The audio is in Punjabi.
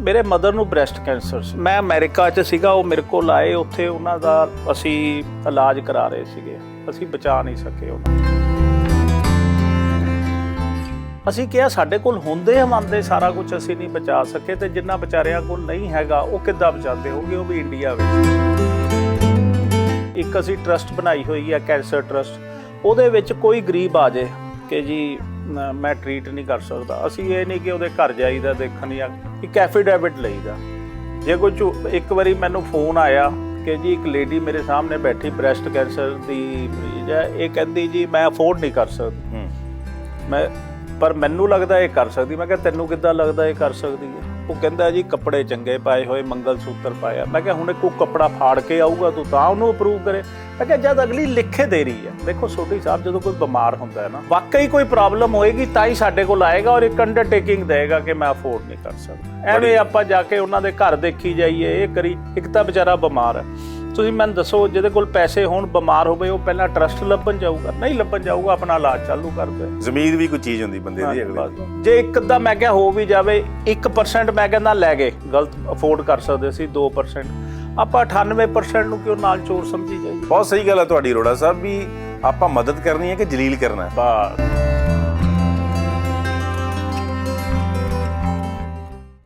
ਮੇਰੇ ਮਦਰ ਨੂੰ ਬ੍ਰੈਸਟ ਕੈਂਸਰ ਸੀ। ਮੈਂ ਅਮਰੀਕਾ 'ਚ ਸੀਗਾ, ਉਹ ਮੇਰੇ ਕੋਲ ਆਏ, ਉੱਥੇ ਉਹਨਾਂ ਦਾ ਅਸੀਂ ਇਲਾਜ ਕਰਾ ਰਹੇ ਸੀਗੇ। ਅਸੀਂ ਬਚਾ ਨਹੀਂ ਸਕੇ ਉਹਨਾਂ ਅਸੀਂ ਕਿਹਾ, ਸਾਡੇ ਕੋਲ ਹੁੰਦੇ ਹਮੰਦੇ ਸਾਰਾ ਕੁਝ ਅਸੀਂ ਨਹੀਂ ਬਚਾ ਸਕੇ ਤੇ ਜਿੰਨਾ ਵਿਚਾਰਿਆਂ ਕੋਲ ਨਹੀਂ ਹੈਗਾ, ਉਹ ਕਿੱਦਾਂ ਬਚਾਉਂਦੇ ਹੋਗੇ ਉਹ ਵੀ ਇੰਡੀਆ ਵਿੱਚ। ਇੱਕ ਅਸੀਂ ਟਰਸਟ ਬਣਾਈ ਹੋਈ ਹੈ ਕੈਂਸਰ ਟਰਸਟ ਉਹਦੇ ਵਿੱਚ ਕੋਈ ਗਰੀਬ ਆ ਜਾਏ ਕਿ ਜੀ, ਮੈਂ ਟ੍ਰੀਟ ਨਹੀਂ ਕਰ ਸਕਦਾ। ਅਸੀਂ ਇਹ ਨਹੀਂ ਕਿ ਉਹਦੇ ਘਰ ਜਾਈਦਾ ਦੇਖਣ ਜਾਂ ਇੱਕ ਐਫੀਡੈਵਿਟ ਲਈਦਾ। ਜੇ ਕੋਈ ਇੱਕ ਵਾਰੀ ਮੈਨੂੰ ਫੋਨ ਆਇਆ ਕਿ ਜੀ ਇੱਕ ਲੇਡੀ ਮੇਰੇ ਸਾਹਮਣੇ ਬੈਠੀ ਬ੍ਰੈਸਟ ਕੈਂਸਰ ਦੀ ਮਰੀਜ਼ ਹੈ ਇਹ ਕਹਿੰਦੀ ਜੀ ਮੈਂ ਅਫੋਰਡ ਨਹੀਂ ਕਰ ਸਕਦੀ। ਮੈਂ ਪਰ ਮੈਨੂੰ ਲੱਗਦਾ ਇਹ ਕਰ ਸਕਦੀ। ਮੈਂ ਕਿਹਾ ਤੈਨੂੰ ਕਿੱਦਾਂ ਲੱਗਦਾ ਇਹ ਕਰ ਸਕਦੀ ਹੈ? ਉਹ ਕਹਿੰਦਾ ਜੀ ਕੱਪੜੇ ਚੰਗੇ ਪਾਏ ਹੋਏ ਮੰਗਲ ਸੂਤਰ ਪਾਇਆ। ਮੈਂ ਕਿਹਾ ਹੁਣ ਕੋਈ ਕੱਪੜਾ ਫਾੜ ਕੇ ਆਊਗਾ ਤੂੰ ਤਾਂ ਉਹਨੂੰ ਅਪਰੂਵ ਕਰੇ। ਮੈਂ ਕਿਹਾ ਜਦ ਅਗਲੀ ਲਿਖੇ ਦੇ ਰਹੀ ਹੈ। ਦੇਖੋ ਸੋਢੀ ਸਾਹਿਬ ਜਦੋਂ ਕੋਈ ਬਿਮਾਰ ਹੁੰਦਾ ਹੈ ਨਾ ਵਾਕਈ ਕੋਈ ਪ੍ਰੋਬਲਮ ਹੋਏਗੀ ਤਾਂ ਹੀ ਸਾਡੇ ਕੋਲ ਆਏਗਾ ਔਰ ਇੱਕ ਅੰਡਰਟੇਕਿੰਗ ਦੇਗਾ ਕਿ ਮੈਂ ਅਫੋਰਡ ਨਹੀਂ ਕਰ ਸਕਦਾ। ਐਵੇਂ ਆਪਾਂ ਜਾ ਕੇ ਉਹਨਾਂ ਦੇ ਘਰ ਦੇਖੀ ਜਾਈਏ ਇਹ ਕਰੀ ਇੱਕ ਤਾਂ ਵਿਚਾਰਾ ਬਿਮਾਰ ਹੈ। ਤੁਸੀਂ ਮੈਨੂੰ ਦੱਸੋ ਜਿਹਦੇ ਕੋਲ ਪੈਸੇ ਹੋਣ ਬਿਮਾਰ ਹੋਵੇ ਉਹ ਪਹਿਲਾਂ ਟਰਸਟ ਲੱਭਣ ਜਾਊਗਾ। ਨਹੀਂ ਲੱਭਣ ਜਾਊਗਾ ਆਪਣਾ ਇਲਾਜ ਚਾਲੂ ਕਰ ਦੇ ਜ਼ਮੀਰ ਵੀ ਕੋਈ ਚੀਜ਼ ਹੁੰਦੀ ਬੰਦੇ ਦੀ ਅਗਲੇ। ਜੇ ਇੱਕ ਅੱਧਾ ਮੈਂ ਕਿਹਾ ਹੋ ਵੀ ਜਾਵੇ 1% ਮੈਂ ਕਹਿੰਦਾ ਲੈ ਗਏ। ਗਲਤ ਅਫੋਰਡ ਕਰ ਸਕਦੇ ਸੀ 2% ਆਪਾਂ 98% ਨੂੰ ਕਿਉਂ ਨਾਲ ਚੋਰ ਸਮਝੀ ਜਾਈਏ? ਬਹੁਤ ਸਹੀ ਗੱਲ ਹੈ ਤੁਹਾਡੀ ਰੋੜਾ ਸਾਹਿਬ ਵੀ ਆਪਾਂ ਮਦਦ ਕਰਨੀ ਹੈ ਕਿ ਜਲੀਲ ਕਰਨਾ ਹੈ? ਬਸ।